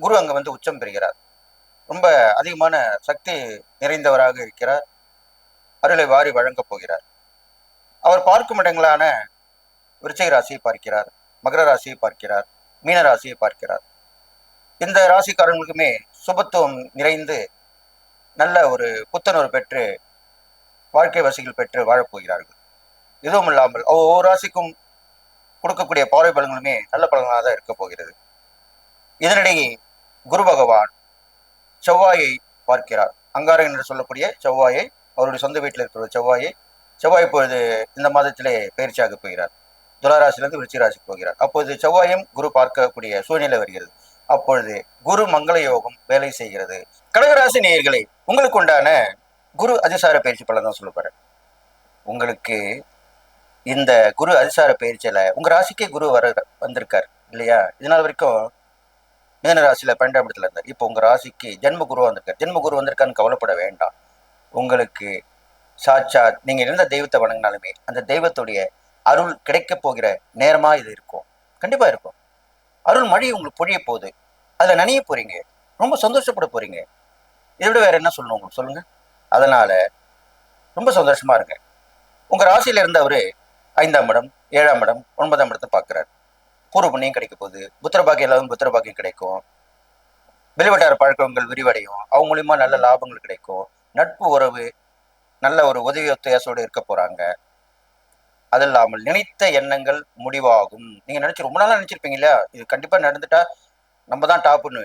குரு அங்கே வந்து உச்சம் பெறுகிறார். ரொம்ப அதிகமான சக்தி நிறைந்தவராக இருக்கிறார். அருளை வாரி வழங்கப் போகிறார். அவர் பார்க்கும் இடங்களான விருச்சை ராசியை பார்க்கிறார் மகர ராசியை பார்க்கிறார் மீன ராசியை பார்க்கிறார். இந்த ராசிக்காரங்களுக்குமே சுபத்துவம் நிறைந்து நல்ல ஒரு புத்துணர்வு பெற்று வாழ்க்கை வசதிகள் பெற்று வாழப்போகிறார்கள் இதுவும் இல்லாமல் ஒவ்வொரு ராசிக்கும் கொடுக்கக்கூடிய பார்வை பலங்களுமே நல்ல பலனாக தான் இருக்க போகிறது. இதனிடையே குரு பகவான் செவ்வாயை பார்க்கிறார். அங்காரகன் என்று சொல்லக்கூடிய செவ்வாயை அவருடைய சொந்த வீட்டில் இருக்கிற செவ்வாயை செவ்வாய் இப்பொழுது இந்த மாதத்திலே பயிற்சியாக போகிறார். துளாராசிலிருந்து விருச்சிகராசிக்கு போகிறார். அப்பொழுது செவ்வாயும் குரு பார்க்கக்கூடிய சூழ்நிலை வருகிறது. அப்பொழுது குரு மங்கள யோகம் வேலை செய்கிறது. கடகராசி நேயர்களை உங்களுக்கு உண்டான குரு அதிசார பயிற்சி பலன் தான் சொல்ல போறேன். உங்களுக்கு இந்த குரு அதிசார பயிற்சியில உங்க ராசிக்கே குரு வர வந்திருக்கார் இல்லையா? இதனால் வரைக்கும் மீன ராசியில் பன்னெண்டாம் இடத்துல இருந்தார். இப்போ உங்க ராசிக்கு ஜென்ம குரு வந்திருக்கார். ஜென்ம குரு வந்திருக்கான்னு கவலைப்பட வேண்டாம். உங்களுக்கு சாட்சாத் நீங்க எந்த தெய்வத்தை வணங்கினாலுமே அந்த தெய்வத்துடைய அருள் கிடைக்க போகிற நேரமா இது இருக்கும். கண்டிப்பா இருக்கும். அருள் மழை உங்களுக்கு பொழிய போகுது. அதுல நனைய போறீங்க. ரொம்ப சந்தோஷப்பட போறீங்க. இதை விட வேற என்ன சொல்லணும் உங்களுக்கு சொல்லுங்க. அதனால ரொம்ப சந்தோஷமா இருங்க. உங்க ராசியில இருந்தவர் ஐந்தாம் இடம் ஏழாம் இடம் ஒன்பதாம் இடத்தை பார்க்குறாரு. பூர்வ புண்ணியம் கிடைக்க போகுது. புத்திரபாக்கியம் எல்லாரும் புத்திரபாக்கியம் கிடைக்கும். வெளிவட்டார பழக்கங்கள் விரிவடையும். அவங்க மூலியமா நல்ல லாபங்கள் கிடைக்கும். நட்பு உறவு நல்ல ஒரு உதவி ஒத்தாசோடு இருக்க போறாங்க. அது இல்லாமல் நினைத்த எண்ணங்கள் முடிவாகும். நீங்க நினைச்சு ரொம்ப நாளா நினைச்சிருப்பீங்க இல்லையா? இது கண்டிப்பா நடந்துட்டா நம்ம தான் டாப்புன்னு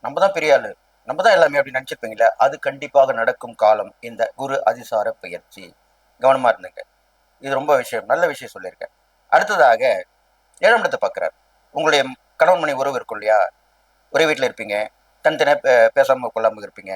நம்ம தான் பெரிய ஆளு. நம்ம தான் எல்லாமே அப்படி நினைச்சிருப்பீங்களா அது கண்டிப்பாக நடக்கும் காலம். இந்த குரு அதிசார பயிற்சி. கவனமா இருந்துங்க. இது ரொம்ப விஷயம். நல்ல விஷயம் சொல்லியிருக்கேன். அடுத்ததாக ஏழாம் இடத்தை பார்க்குறார். உங்களுடைய கணவன் மணி உறவு இருக்கும் இல்லையா? ஒரே வீட்டில் இருப்பீங்க. தனித்தனியாக பே பேசாமல் கொள்ளாமல் இருப்பீங்க.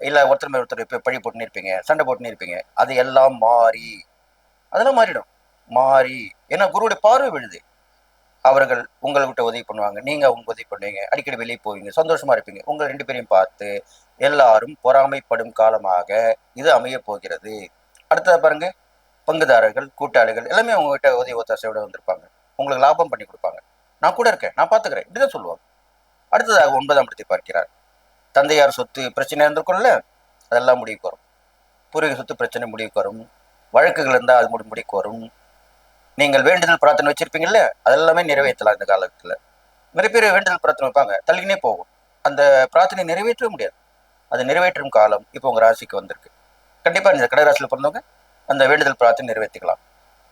இல்லை ஒருத்தர் மேல் ஒருத்தர் இப்போ பழி போட்டுன்னு இருப்பீங்க. சண்டை போட்டுன்னு இருப்பீங்க. அது எல்லாம் மாறி. அதெல்லாம் மாறிடும். மாறி. ஏன்னா குருவுடைய பார்வை விழுது. அவர்கள் உங்களை விட்டு உதவி பண்ணுவாங்க. நீங்க அவங்க உதவி பண்ணுவீங்க. அடிக்கடி வெளியே போவீங்க. சந்தோஷமா இருப்பீங்க. உங்கள் ரெண்டு பேரையும் பார்த்து எல்லாரும் பொறாமைப்படும் காலமாக இது அமைய போகிறது. அடுத்தது பாருங்க. பங்குதாரர்கள் கூட்டாளிகள் எல்லாமே உங்ககிட்ட உதவி ஒத்தாசையோடு வந்திருப்பாங்க. உங்களுக்கு லாபம் பண்ணி கொடுப்பாங்க. நான் கூட இருக்கேன். நான் பார்த்துக்கிறேன். இப்படிதான் சொல்லுவாங்க. அடுத்ததாக ஒன்பதாம் இடத்தை பார்க்கிறார். தந்தையார் சொத்து பிரச்சனை இருந்திருக்கும்ல? அதெல்லாம் முடிவுக்கு வரும் பூர்வீக சொத்து பிரச்சனை முடிவுக்கு வரும் வழக்குகள் இருந்தால் அது முடி முடிவுக்கு வரும் நீங்கள் வேண்டுதல் பிரார்த்தனை வச்சுருப்பீங்கள்ல அதெல்லாமே நிறைவேற்றலாம் இந்த காலத்தில். நிறைய பேர் வேண்டுதல் பிரார்த்தனை வைப்பாங்க. தள்ளினே போகும். அந்த பிரார்த்தனை நிறைவேற்றவே முடியாது. அது நிறைவேற்றும் காலம் இப்போ உங்கள் ராசிக்கு வந்திருக்கு. கண்டிப்பாக இந்த கடகராசியில் பிறந்தவங்க அந்த வேண்டுதல் பிரார்த்தனை நிறைவேற்றிக்கலாம்.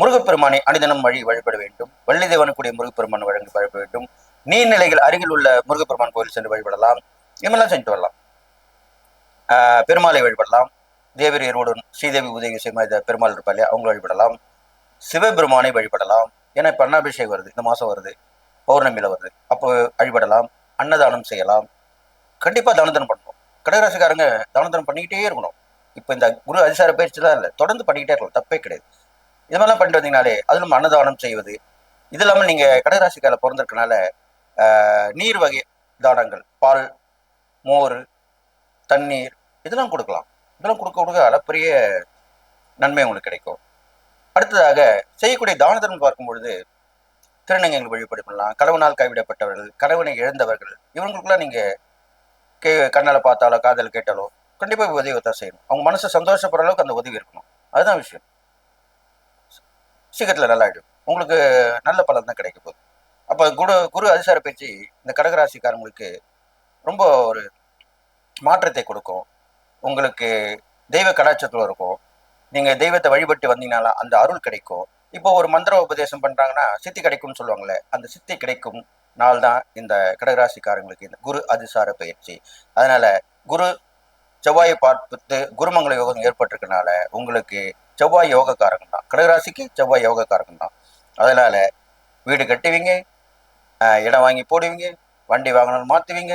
முருகப்பெருமானை அனிதனம் வழி வழிபட வேண்டும். வள்ளி தேவனுக்குரிய முருகப்பெருமான் வழங்கி வழிபட வேண்டும். நீர்நிலைகள் அருகில் உள்ள முருகப்பெருமான் கோயில் சென்று வழிபடலாம். இதெல்லாம் செஞ்சுட்டு வரலாம். ஆஹ் பெருமாளை வழிபடலாம். தேவரியருடன் ஸ்ரீதேவி உதவி செய்ய பெருமாள் இருப்பா இல்லையா அவங்க வழிபடலாம். சிவபெருமானை வழிபடலாம். ஏன்னா இப்போ வருது இந்த மாதம் வருது பௌர்ணமியில் வருது. அப்போ வழிபடலாம் அன்னதானம் செய்யலாம். கண்டிப்பாக தானதனம் பண்ணணும் கடகராசிக்காரங்க தானதனம் பண்ணிக்கிட்டே இருக்கணும். இப்போ இந்த குரு அதிசார பயிற்சி தான் இல்லை தொடர்ந்து பண்ணிக்கிட்டே இருக்கலாம் தப்பே கிடையாது. இது மாதிரிலாம் பண்ணிட்டு வந்தீங்கனாலே அது நம்ம அன்னதானம் செய்வது இது இல்லாமல் நீங்கள் கடகராசிக்கால பிறந்திருக்கனால நீர் வகை தானங்கள் பால் மோர் தண்ணீர் இதெல்லாம் கொடுக்கலாம். இதெல்லாம் கொடுக்க கொடுக்க அளப்பரிய நன்மை உங்களுக்கு கிடைக்கும். அடுத்ததாக செய்யக்கூடிய தான தர்மம் பார்க்கும் பொழுது திருநங்கைகள் வழிபாடு பண்ணலாம் கணவனால் கைவிடப்பட்டவர்கள் கணவனை இழந்தவர்கள் இவங்களுக்குலாம் நீங்கள் கே கண்ணால் பார்த்தாலோ காதல் கேட்டாலோ கண்டிப்பாக உதவி தான் செய்யணும். அவங்க மனசு சந்தோஷப்படுற அளவுக்கு அந்த உதவி இருக்கணும். அதுதான் விஷயம். சீக்கிரத்தில் நல்லா ஆயிடும் உங்களுக்கு நல்ல பலன் தான் கிடைக்க போகுது. அப்போ குரு குரு அதிசார பயிற்சி இந்த கடகராசிக்காரங்களுக்கு ரொம்ப ஒரு மாற்றத்தை கொடுக்கும். உங்களுக்கு தெய்வ கடாச்சத்தில் இருக்கும். நீங்கள் தெய்வத்தை வழிபட்டு வந்தீங்கனால அந்த அருள் கிடைக்கும். இப்போ ஒரு மந்திர உபதேசம் பண்ணுறாங்கன்னா சித்தி கிடைக்கும்னு சொல்லுவாங்கல்ல அந்த சித்தி கிடைக்கும் நாள் தான் இந்த கடகராசிக்காரங்களுக்கு இந்த குரு அதிசார பயிற்சி. அதனால் குரு செவ்வாயை பார்த்து குருமங்கள யோகம் ஏற்பட்டிருக்கனால உங்களுக்கு செவ்வாய் யோகக்காரகம் தான் கடகராசிக்கு செவ்வாய் யோகக்காரகம் தான் அதனால் வீடு கட்டுவீங்க இடம் வாங்கி போடுவீங்க வண்டி வாங்கணும்னு மாற்றுவீங்க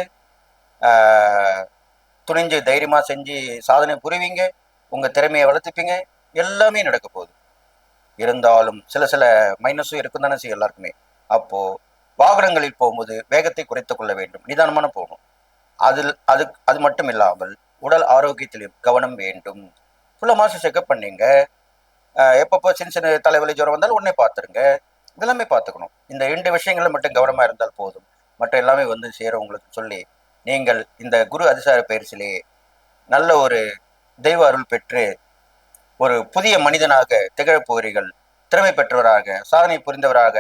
துணிஞ்சு தைரியமாக செஞ்சு சாதனை புரிவீங்க உங்கள் திறமையை வளர்த்துப்பீங்க எல்லாமே நடக்க போகுது. இருந்தாலும் சில சில மைனஸும் இருக்கும் தானே செய்யும் எல்லாருக்குமே. அப்போது வாகனங்களில் போகும்போது வேகத்தை குறைத்து கொள்ள வேண்டும் நிதானமான போகணும். அதில் அது அது மட்டும் இல்லாமல் உடல் ஆரோக்கியத்திலும் கவனம் வேண்டும். ஃபுல்லாக மாதம் செக்அப் பண்ணீங்க எப்பப்போ சின்ன சின்ன தலைவலி ஜுரம் வந்தாலும் உடனே பார்த்துருங்க. இதெல்லாமே பார்த்துக்கணும். இந்த ரெண்டு விஷயங்களும் மட்டும் கவனமாக இருந்தால் போதும். மற்ற எல்லாமே வந்து சேரும் உங்களுக்கு சொல்லி நீங்கள் இந்த குரு அதிசார பயிற்சியிலே நல்ல ஒரு தெய்வ அருள் பெற்று ஒரு புதிய மனிதனாக திகழப் போகிறீர்கள். திறமை பெற்றவராக சாதனை புரிந்தவராக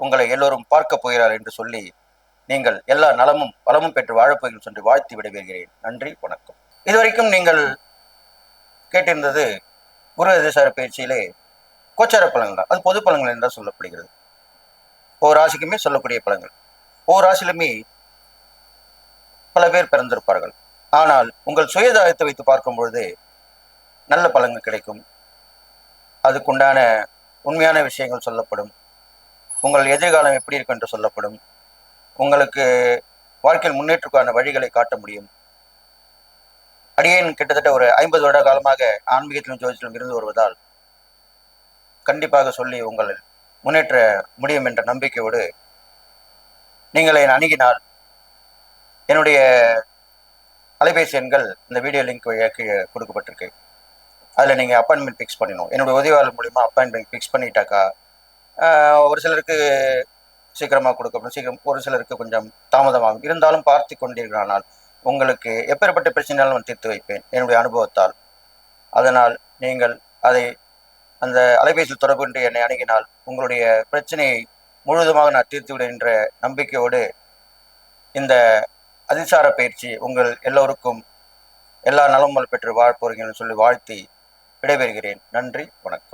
உங்களை எல்லோரும் பார்க்க போகிறார் என்று சொல்லி நீங்கள் எல்லா நலமும் வளமும் பெற்று வாழப்போகிறீர்கள் என்று வாழ்த்தி விடைபெறுகிறேன். நன்றி வணக்கம். இதுவரைக்கும் நீங்கள் கேட்டிருந்தது குரு அதிசார பயிற்சியிலே கோச்சார பலன்கள் தான். அது பொது பழங்கள் என்றால் சொல்லப்படுகிறது. ஒவ்வொரு ராசிக்குமே சொல்லக்கூடிய பழங்கள் ஒவ்வொரு ராசியிலுமே பல பேர் பிறந்திருப்பார்கள். ஆனால் உங்கள் சுயதாயத்தை வைத்து பார்க்கும் பொழுது நல்ல பழங்கள் கிடைக்கும். அதுக்குண்டான உண்மையான விஷயங்கள் சொல்லப்படும். உங்கள் எதிர்காலம் எப்படி இருக்கும் என்று சொல்லப்படும். உங்களுக்கு வாழ்க்கையில் முன்னேற்றக்கான வழிகளை காட்ட முடியும். அடியேன் கிட்டத்தட்ட ஒரு ஐம்பது வருட காலமாக ஆன்மீகத்திலும் ஜோதிடத்திலும் இருந்து வருவதால் கண்டிப்பாக சொல்லி உங்கள் முன்னேற்ற முடியும் என்ற நம்பிக்கையோடு நீங்கள் என் அணுகினால் என்னுடைய அலைபேசி எண்கள் இந்த வீடியோ லிங்க் கீழே கொடுக்கப்பட்டிருக்கு. அதில் நீங்கள் அப்பாயின்மெண்ட் ஃபிக்ஸ் பண்ணிடணும். என்னுடைய உதவியாளர் மூலிமா அப்பாயின்மெண்ட் ஃபிக்ஸ் பண்ணிட்டாக்கா ஒரு சிலருக்கு சீக்கிரமாக கொடுக்கப்படும். சீக்கிரம் ஒரு சிலருக்கு கொஞ்சம் தாமதமாகும். இருந்தாலும் பார்த்து கொண்டீர்களானால் உங்களுக்கு எப்பேற்பட்ட பிரச்சனையாலும் நான் தீர்த்து வைப்பேன் என்னுடைய அனுபவத்தால். அதனால் நீங்கள் அதை அந்த அலைபேசியில் தொடர்பு என்று என்னை அணுகினால் உங்களுடைய பிரச்சனையை முழுவதுமாக நான் தீர்த்து விடுவேன் என்ற நம்பிக்கையோடு இந்த அதிசார பயிற்சி உங்கள் எல்லோருக்கும் எல்லா நலமும் பெற்று வாழ் போறீங்கன்னு சொல்லி வாழ்த்தி விடைபெறுகிறேன். நன்றி வணக்கம்.